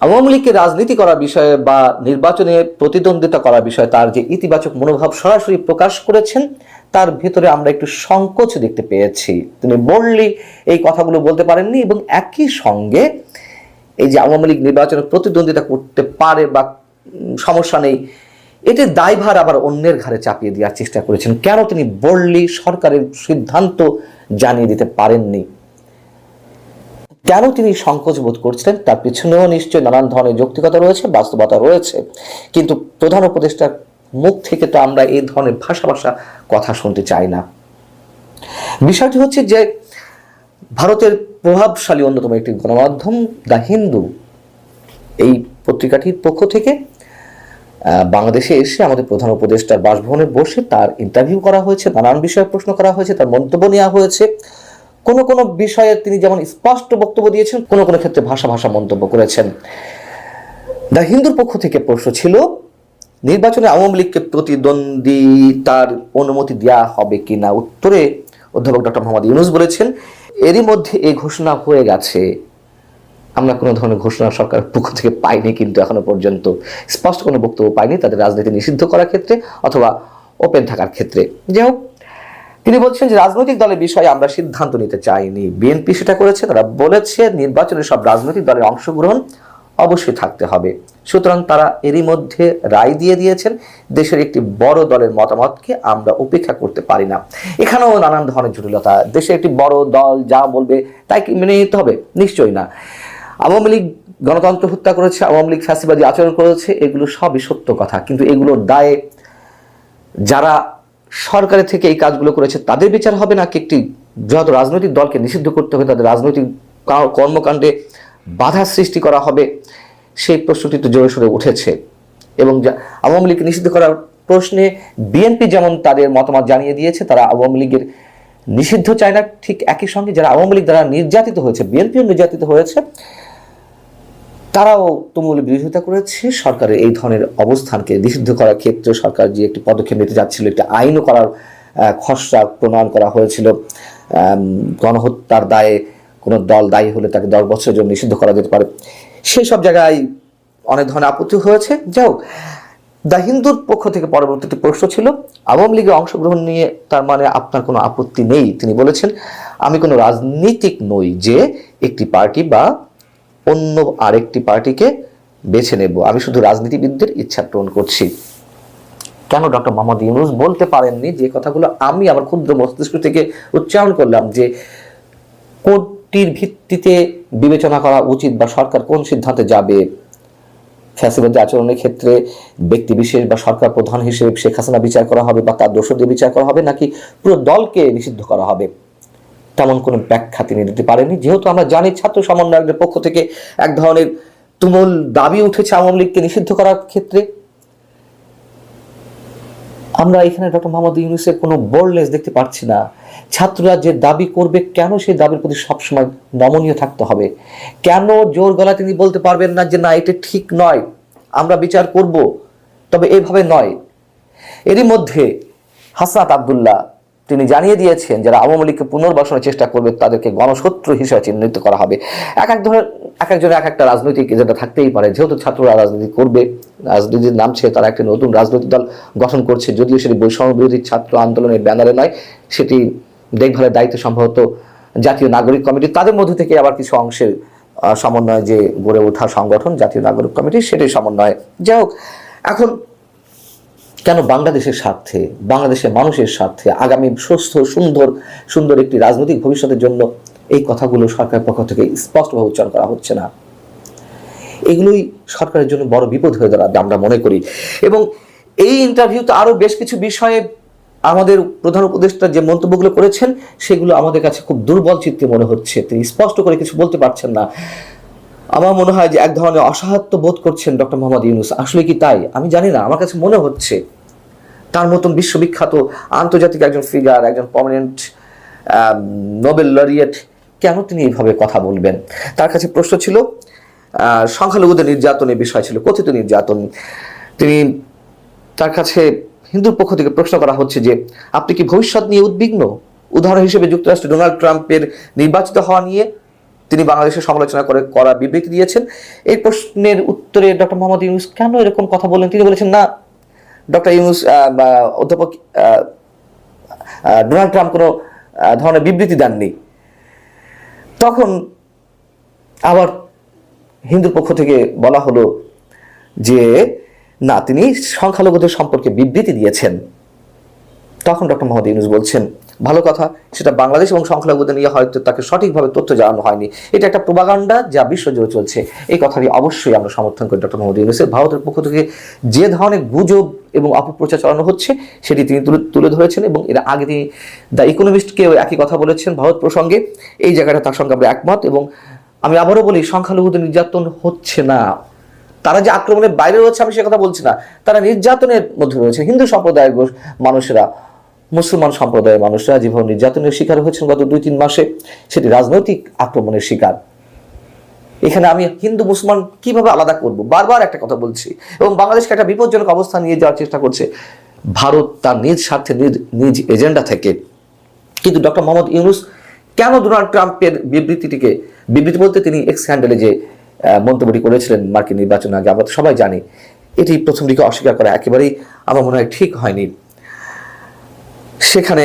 আওয়ামী লীগকে রাজনীতি করার বিষয়ে বা নির্বাচনে প্রতিদ্বন্দ্বিতা করার বিষয়ে তার যে ইতিবাচক মনোভাব সরাসরি প্রকাশ করেছেন, তার ভিতরে আমরা একটু সংকোচ দেখতে পেয়েছি। তিনি বললি এই কথাগুলো বলতে পারেননি এবং একই সঙ্গে এই যে আওয়ামী লীগ নির্বাচনে প্রতিদ্বন্দ্বিতা করতে পারে বা সমস্যা নেই এটির দায়ভার আবার অন্যের ঘাড়ে চাপিয়ে দেওয়ার চেষ্টা করেছেন। কেন তিনি বললি? সরকারের সিদ্ধান্ত জানিয়ে দিতে পারেননি। কেন তিনি সংকোচ বোধ করছিলেন? তার পিছনেও নিশ্চয়ই নানান ধরনের যৌক্তিকতা রয়েছে, বাস্তবতা রয়েছে। কিন্তু প্রধান উপদেষ্টার মুখ থেকে তো আমরা এই ধরনের ভাষা ভাষা কথা শুনতে চাই না। বিষয়টি হচ্ছে যে, ভারতের প্রভাবশালী অন্যতম একটি গণমাধ্যম, দ্য হিন্দু। এই পত্রিকাটির পক্ষ থেকে বাংলাদেশে এসে আমাদের প্রধান উপদেষ্টার বাসভবনে বসে তার ইন্টারভিউ করা হয়েছে, নানান বিষয়ে প্রশ্ন করা হয়েছে, তার মন্তব্য নেওয়া হয়েছে। কোনো কোনো বিষয়ে তিনি যেমন স্পষ্ট বক্তব্য দিয়েছেন, কোনো কোনো ক্ষেত্রে ভাষা ভাষা মন্তব্য করেছেন। দ্য হিন্দুর পক্ষ থেকে প্রশ্ন ছিল, নির্বাচনে আওয়ামী লীগকে প্রতিদ্বন্দ্বিতার অনুমতি দেওয়া হবে কিনা? উত্তরে অধ্যাপক ডক্টর মোহাম্মদ ইউনুস বলেছেন, এরই মধ্যে এই ঘোষণা হয়ে গেছে। আমরা কোনো ধরনের ঘোষণা সরকারের পক্ষ থেকে পাইনি কিন্তু এখনও পর্যন্ত স্পষ্ট কোনো বক্তব্য পাইনি তাদের রাজনীতি নিষিদ্ধ করার ক্ষেত্রে অথবা ওপেন থাকার ক্ষেত্রে। যাই হোক তিনি বলছেন যে রাজনৈতিক দলের বিষয়ে আমরা সিদ্ধান্ত নিতে চাইনি। বিএনপি সেটা করেছে, তারা বলেছে নির্বাচনে সব রাজনৈতিক দলের অংশগ্রহণ অবশ্যই থাকতে হবে। সুতরাং তারা এরই মধ্যে রায় দিয়ে দিয়েছেন, দেশের একটি বড় দলের মতামতকে আমরা উপেক্ষা করতে পারি না। এখানেও নানান ধরনের জটিলতা। দেশের একটি বড় দল যা বলবে তাই কি মেনে নিতে হবে? নিশ্চয়ই না। আওয়ামী লীগ গণতন্ত্র হত্যা করেছে, আওয়ামী লীগ ফ্যাসিবাদী আচরণ করেছে, এগুলো সবই সত্য কথা। কিন্তু এগুলোর দায়ে যারা সরকারের থেকে এই কাজগুলো করেছে, তাদের বিচার হবে নাকি একটি বৃহৎ রাজনৈতিক দলকে নিষিদ্ধ করতে হবে, তাদের রাজনৈতিক কর্মকাণ্ডে বাধা সৃষ্টি করা হবে? সেই প্রশ্নটি তো জোরে সোরে উঠেছে। এবং আওয়ামী লীগকে নিষিদ্ধ করার প্রশ্নে বিএনপি যেমন তাদের মতামত জানিয়ে দিয়েছে, তারা আওয়ামী লীগের নিষিদ্ধ চায় না। ঠিক একই সঙ্গে যারা আওয়ামী লীগ দ্বারা নির্যাতিত হয়েছে, বিএনপিও নির্যাতিত হয়েছে তারাও তুমুল বিরোধিতা করেছে। সরকারের এই ধরনের অবস্থানকে নিষিদ্ধ করার ক্ষেত্রে সরকার যে একটি পদক্ষেপ নিতে যাচ্ছিল, একটি আইনও করার খসড়া প্রণয়ন করা হয়েছিল। গণহত্যার দায়ে কোনো দল দায়ী হলে তাকে দশ বছরের জন্য নিষিদ্ধ করা যেতে পারে। সেই সব জায়গায় অনেক ধরনের আপত্তি হয়েছে। যাই হোক, দ্য হিন্দুর পক্ষ থেকে পরবর্তীতে প্রশ্ন ছিল, আওয়ামী লীগের অংশগ্রহণ নিয়ে তার মানে আপনার কোনো আপত্তি নেই, তিনি বলেছেন, আমি কোনো রাজনীতিক নই যে একটি পার্টি বা অন্য আরেকটি পার্টিকে বেছে নেব। আমি শুধু রাজনীতিবিদদের ইচ্ছা পূরণ করছি। কেন ডক্টর মোহাম্মদ ইউনুস বলতে পারেননি যে কথাগুলো আমি আমার ক্ষুদ্র মস্তিষ্ক থেকে উচ্চারণ করলাম যে কোনটির ভিত্তিতে বিবেচনা করা উচিত বা সরকার কোন সিদ্ধান্তে যাবে? ফ্যাসিবাদী আচরণের ক্ষেত্রে ব্যক্তি বিশেষ বা সরকার প্রধান হিসেবে শেখ হাসিনা বিচার করা হবে বা তার দোষদের বিচার করা হবে নাকি পুরো দলকে নিষিদ্ধ করা হবে? তেমন কোনো ব্যাখ্যা তিনি দিতে পারেননি। যেহেতু আমরা জানি ছাত্র সমন্বয়কদের পক্ষ থেকে এক ধরনের তুমুল দাবি উঠেছে আওয়ামী লীগকে নিষিদ্ধ করার ক্ষেত্রে। আমরা এখানে ডক্টর মোহাম্মদ ইউনুসের কোনো বোল্ডনেস দেখতে পাচ্ছি না। ছাত্ররা যে দাবি করবে, কেন সেই দাবির প্রতি সবসময় নমনীয় থাকতে হবে? কেন জোর গলা তিনি বলতে পারবেন না যে, না, এটা ঠিক নয়, আমরা বিচার করব তবে এভাবে নয়। এরই মধ্যে হাসনাত আবদুল্লাহ তিনি জানিয়ে দিয়েছেন যারা আওয়ামী লীগকে পুনর্বাসনের চেষ্টা করবে, তাদেরকে গণশত্রু হিসেবে চিহ্নিত করা হবে। এক এক ধরনের, এক একজনের এক একটা রাজনৈতিক এজেন্ডা থাকতেই পারে। যেহেতু ছাত্ররা রাজনীতি করবে, রাজনীতির নামছে তারা একটি নতুন রাজনৈতিক দল গঠন করছে। যদিও সেটি বৈষম্য বিরোধী ছাত্র আন্দোলনের ব্যানারে নয়, সেটি দেখভালের দায়িত্ব সম্ভবত জাতীয় নাগরিক কমিটি। তাদের মধ্যে থেকে আবার কিছু অংশের সমন্বয় যে গড়ে ওঠা সংগঠন জাতীয় নাগরিক কমিটি সেটাই সমন্বয়। যাই হোক, এখন কেন বাংলাদেশের স্বার্থে, বাংলাদেশের মানুষের স্বার্থে, আগামী সুস্থ, সুন্দর সুন্দর একটি রাজনৈতিক ভবিষ্যতের জন্য এই কথাগুলো সরকারের পক্ষ থেকে স্পষ্টভাবে উচ্চারণ করা হচ্ছে না? এগুলোই সরকারের জন্য বড় বিপদ হয়ে দাঁড়াবে আমরা মনে করি। এবং এই ইন্টারভিউতে আরও বেশ কিছু বিষয়ে আমাদের প্রধান উপদেষ্টা যে মন্তব্যগুলো করেছেন, সেগুলো আমাদের কাছে খুব দুর্বল চিত্তে মনে হচ্ছে। তিনি স্পষ্ট করে কিছু বলতে পারছেন না। আমার মনে হয় যে এক ধরনের অসহায়ত্ব বোধ করছেন ডক্টর মোহাম্মদ ইউনুস। আসলে কি তাই? আমি জানি না। আমার কাছে মনে হচ্ছে তার মতন বিশ্ববিখ্যাত আন্তর্জাতিক একজন ফিগার একজন পার্মানেন্ট নোবেল লরিয়েট কেন তিনি এইভাবে কথা বলবেন? তার কাছে প্রশ্ন ছিল সংখ্যালঘুদের নির্যাতনের বিষয় ছিল, কথিত নির্যাতন। তিনি তার কাছে হিন্দুর পক্ষ থেকে প্রশ্ন করা হচ্ছে যে, আপনি কি ভবিষ্যৎ নিয়ে উদ্বিগ্ন? উদাহরণ হিসেবে যুক্তরাষ্ট্রে ডোনাল্ড ট্রাম্পের নির্বাচিত হওয়া নিয়ে তিনি বাংলাদেশের সমালোচনা করে করা বিবৃতি দিয়েছেন। এই প্রশ্নের উত্তরে ডক্টর মোহাম্মদ ইউনুস কেন এরকম কথা বললেন? তিনি বলেছেন, না ডক্টর ইউনুস অধ্যাপক ডোনাল্ড ট্রাম্প কোনো ধরনের বিবৃতি দেননি। তখন আবার হিন্দুর পক্ষ থেকে বলা হলো যে, না, তিনি সংখ্যালঘুদের সম্পর্কে বিবৃতি দিয়েছেন। তখন ডক্টর মোহাম্মদ ইউনুস বলছেন ভালো কথা, সেটা বাংলাদেশ এবং সংখ্যালঘুদের নিয়ে হয়তো তাকে সঠিকভাবে তথ্য জানানো হয়নি। এটা একটা প্রবাগান্ডা যা বিশ্বজুড়ে চলছে। এই কথাটি অবশ্যই আমরা সমর্থন করি ডক্টর মোহাম্মদ ইউনুসের। ভারতের পক্ষ থেকে যে ধরনের গুজব এবং অপপ্রচার চালানো হচ্ছে, সেটি তিনি তুলে তুলে ধরেছেন এবং এর আগে তিনি দ্য ইকোনমিস্টকেও একই কথা বলেছেন ভারত প্রসঙ্গে। এই জায়গাটা তার সঙ্গে আমরা একমত এবং আমি আবারও বলি, সংখ্যালঘুদের নির্যাতন হচ্ছে না। তারা যে আক্রমণের বাইরে রয়েছে, আমি সে কথা বলছি না। তারা নির্যাতনের মধ্যে রয়েছে। হিন্দু সম্প্রদায়ের মানুষেরা। মুসলমান সম্প্রদায়ের মানুষরা যেভাবে নির্যাতনের শিকার হয়েছেন গত দুই তিন মাসে। সেটি রাজনৈতিক আক্রমণের শিকার। এখানে আমি হিন্দু, মুসলমান কীভাবে আলাদা করব? বারবার একটা কথা বলছি এবং বাংলাদেশকে একটা বিপজ্জনক অবস্থা নিয়ে যাওয়ার চেষ্টা করছে। ভারত তার নিজ স্বার্থে, নিজ নিজ এজেন্ডা থেকে। কিন্তু ডক্টর মোহাম্মদ ইউনুস কেন ডোনাল্ড ট্রাম্পের বিবৃতিটিকে, বিবৃতি বলতে তিনি এক্স হ্যান্ডেলে যে মন্তব্যটি করেছিলেন মার্কিন নির্বাচন, আগে আমরা সবাই জানি, এটি প্রথম দিকে অস্বীকার করা একেবারেই আমার মনে হয় ঠিক হয়নি। সেখানে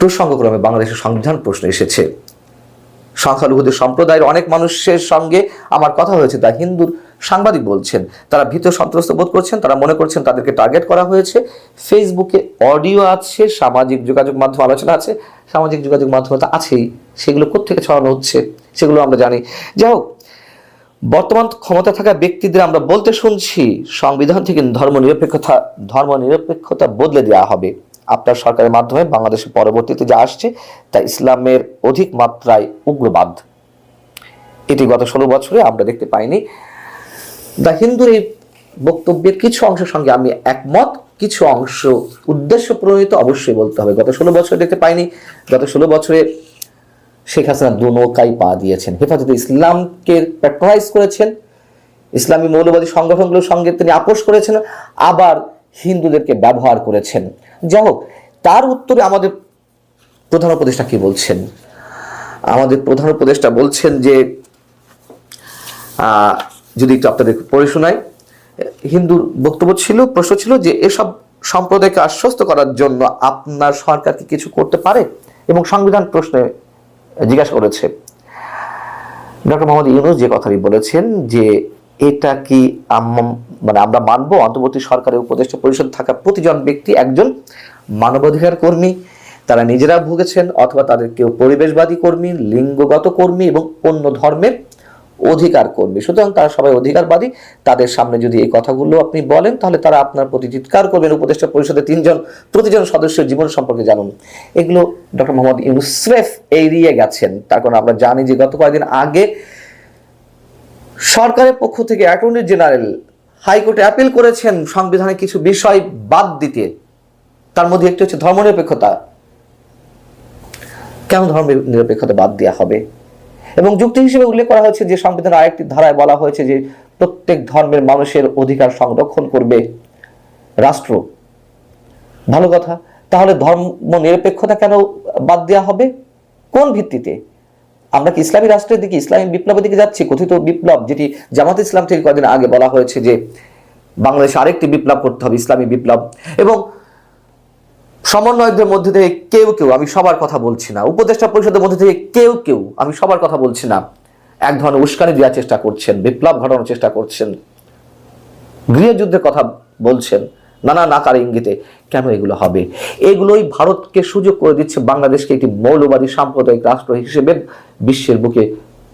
প্রসঙ্গক্রমে বাংলাদেশের সংবিধান প্রশ্ন এসেছে। সংখ্যালঘুদের সম্প্রদায়ের অনেক মানুষের সঙ্গে আমার কথা হয়েছে, তা হিন্দুর সাংবাদিক বলছেন। তারা ভীত সন্ত্রস্ত বোধ করছেন, তারা মনে করছেন তাদেরকে টার্গেট করা হয়েছে। ফেসবুকে অডিও আছে, সামাজিক যোগাযোগ মাধ্যম আলোচনা আছে, সামাজিক যোগাযোগ মাধ্যম তো আছেই। সেগুলো কোত্থেকে ছড়ানো হচ্ছে, সেগুলো আমরা জানি। যাই হোক বর্তমান ক্ষমতা থাকা ব্যক্তিদের আমরা বলতে শুনছি, সংবিধান থেকে ধর্মনিরপেক্ষতা ধর্মনিরপেক্ষতা বদলে দেওয়া হবে। আপনার সরকারের মাধ্যমে বাংলাদেশের পরবর্তীতে যা আসছে, তা ইসলামের অধিক মাত্রায় উগ্রবাদ। এটি গত ষোলো বছরে আমরা দেখতে পাইনি। দ্য হিন্দুর এই বক্তব্যের কিছু অংশের সঙ্গে আমি একমত, কিছু অংশ উদ্দেশ্য প্রণীত অবশ্যই বলতে হবে। গত ষোলো বছরে দেখতে পাইনি। গত ষোলো বছরে শেখ হাসিনা দু নৌকায় পা দিয়েছেন। হেফাজতে ইসলামকে প্যাট্রোনাইজ করেছেন। ইসলামী মৌলবাদী সংগঠনগুলোর সঙ্গে তিনি আপোষ করেছেন, আবার হিন্দুদেরকে ব্যবহার করেছেন। যাই হোক, তার উত্তরে আমাদের প্রধান উপদেষ্টা কি বলছেন? আমাদের প্রধান উপদেষ্টা বলছেন যে যদি একটু আপনাদের পড়ে শোনাই, হিন্দুর বক্তব্য ছিল, প্রশ্ন ছিল যে, এসব সম্প্রদায়কে আশ্বস্ত করার জন্য আপনার সরকার কি কিছু করতে পারে? এবং সংবিধান প্রশ্নে জিজ্ঞাসা করেছে। ডক্টর মোহাম্মদ ইউনুস যে কথাটি বলেছেন যে এটা কি মানে আমরা মানব? অন্তর্বর্তী সরকারের উপদেষ্টা পরিষদ থাকা প্রতিজন ব্যক্তি একজন মানবাধিকার কর্মী। তারা নিজেরা ভুগেছেন অথবা তাদের কেউ পরিবেশবাদী কর্মী, লিঙ্গগত কর্মী এবং অন্য ধর্মের অধিকার কর্মী সুতরাং তারা সবাই অধিকারবাদী। তাদের সামনে যদি এই কথাগুলো আপনি বলেন, তাহলে তারা আপনার প্রতি চিৎকার করবেন। উপদেষ্টা পরিষদের তিনজন, প্রতিজন সদস্যের জীবন সম্পর্কে জানুন। এগুলো ডক্টর মোহাম্মদ ইউনুস স্রেফ এড়িয়ে গেছেন। তার কারণ আমরা জানি যে গত কয়েকদিন আগে সরকারের পক্ষ থেকে অ্যাটর্নি জেনারেল হাইকোর্টে অ্যাপিল করেছেন সংবিধানে কিছু বিষয় বাদ দিতে। তার মধ্যে একটি হচ্ছে ধর্মনিরপেক্ষতা। কেন ধর্ম নিরপেক্ষতা বাদ দেওয়া হবে? এবং যুক্তি হিসেবে উল্লেখ করা হয়েছে যে সংবিধানের আরেকটি ধারায় বলা হয়েছে যে প্রত্যেক ধর্মের মানুষের অধিকার সংরক্ষণ করবে রাষ্ট্র। ভালো কথা। তাহলে ধর্ম নিরপেক্ষতা কেন বাদ দেওয়া হবে? কোন ভিত্তিতে? আমরা কি ইসলামী রাষ্ট্রের দিকে, ইসলামী বিপ্লবের দিকে যাচ্ছি? কথিত বিপ্লব যেটি জামাত ইসলাম থেকে কয়েকদিন আগে বলা হয়েছে যে বাংলাদেশে আরেকটি বিপ্লব করতে হবে, ইসলামী বিপ্লব। এবং সমন্বয়কদের মধ্যে থেকে কেউ কেউ, আমি সবার কথা বলছি না, উপদেষ্টা পরিষদের মধ্যে থেকে কেউ কেউ, আমি সবার কথা বলছি না, এক ধরনের উস্কানি দেওয়ার চেষ্টা করছেন, বিপ্লব ঘটানোর চেষ্টা করছেন, গৃহযুদ্ধের কথা বলছেন, নানা নাকার ইঙ্গিতে, কেন এগুলো হবে? এগুলোই ভারতকে সুযোগ করে দিচ্ছে বাংলাদেশকে একটি মৌলবাদী সাম্প্রদায়িক রাষ্ট্র হিসেবে বিশ্বের বুকে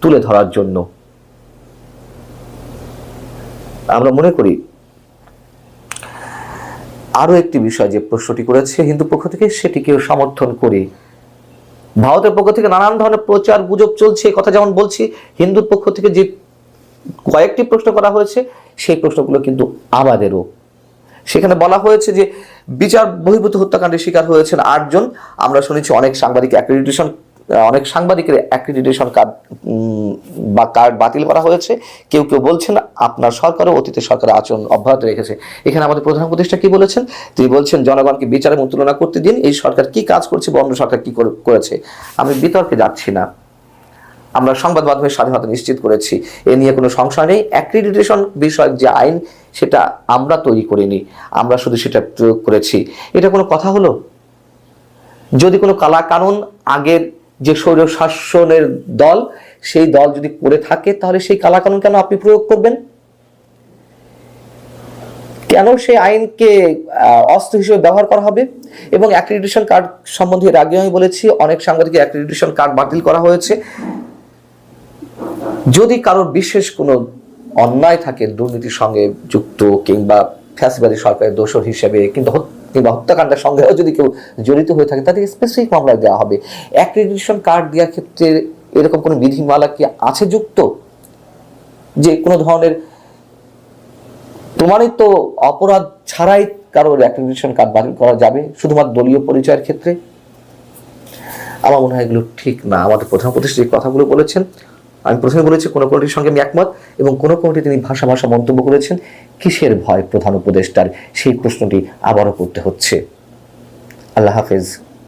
তুলে ধরার জন্য। আমরা মনে করি আরও একটি বিষয় যে প্রশ্নটি করেছে হিন্দু পক্ষ থেকে, সেটিকেও সমর্থন করি। ভারতের পক্ষ থেকে নানান ধরনের প্রচার গুজব চলছে কথা যেমন বলছি, হিন্দুর পক্ষ থেকে যে কয়েকটি প্রশ্ন করা হয়েছে, সেই প্রশ্নগুলো কিন্তু আমাদেরও। সেখানে বলা হয়েছে যে বিচার বহির্ভূত হত্যাকাণ্ডের শিকার হয়েছেন আটজন। আমরা শুনেছি অনেক সাংবাদিক অ্যাক্রেডিটেশন অনেক সাংবাদিকের অ্যাক্রিডিটেশন কার্ড বা কার্ড বাতিল করা হয়েছে। কেউ কেউ বলছেন, আপনার সরকারও অতীতে সরকারের আচরণ অব্যাহত রেখেছে। এখানে আমাদের প্রধান উপদেষ্টা কি বলেছেন? তিনি বলছেন, জনগণকে বিচার তুলনা করতে দিন, এই সরকার কি কাজ করছে বা অন্য সরকার কি করেছে। আমি বিতর্কে যাচ্ছি না। আমরা সংবাদ মাধ্যমের স্বাধীনতা নিশ্চিত করেছি। এ নিয়ে কোনো সংশয় নেই। অ্যাক্রিডিটেশন বিষয়ক যে আইন, সেটা আমরা তৈরি করিনি। আমরা শুধু সেটা প্রয়োগ করেছি। এটা কোনো কথা হলো? যদি কোনো কালা কানুন আগের যে স্বৈর শাসনের দল, সেই দল যদি করে থাকে, তাহলে সেই কালা কানুন কেন আপনি প্রয়োগ করবেন? কেন সেই আইনকে অস্ত্র হিসেবে ব্যবহার করা হবে? এবং অ্যাক্রিডিটেশন কার্ড সম্বন্ধে এর আগে আমি বলেছি, অনেক সাংবাদিক অ্যাক্রিডিটেশন কার্ড বাতিল করা হয়েছে। যদি কারোর বিশেষ কোনো অন্যায় থাকে, দুর্নীতির সঙ্গে যুক্ত কিংবা ফ্যাসিবাদী সরকারের দোষর হিসেবে, কিন্তু কিংবা হত্যাকাণ্ডের সঙ্গেও যদি কেউ জড়িত হয়ে থাকে, তাদেরকে স্পেসিফিক মামলা দেওয়া হবে। অ্যাক্রিডিটেশন কার্ড দেওয়ার ক্ষেত্রে এরকম কোনো বিধিমালা কি আছে যুক্ত? যে কোনো ধরনের প্রমাণিত অপরাধ ছাড়াই কারোর অ্যাক্রিডিটেশন কার্ড বাতিল করা যাবে, শুধুমাত্র দলীয় পরিচয়ের ক্ষেত্রে? আমার মনে হয় এগুলো ঠিক না। আমাদের প্রধান উপদেষ্টা যে কথাগুলো বলেছেন আমি প্রথমে বলেছি, কোনো কোনোটির সঙ্গে আমি একমত এবং কোনো কোনোটি তিনি ভাষা ভাষা মন্তব্য করেছেন। কিসের ভয় প্রধান উপদেষ্টার? সেই প্রশ্নটি আবারও করতে হচ্ছে। আল্লাহ হাফেজ।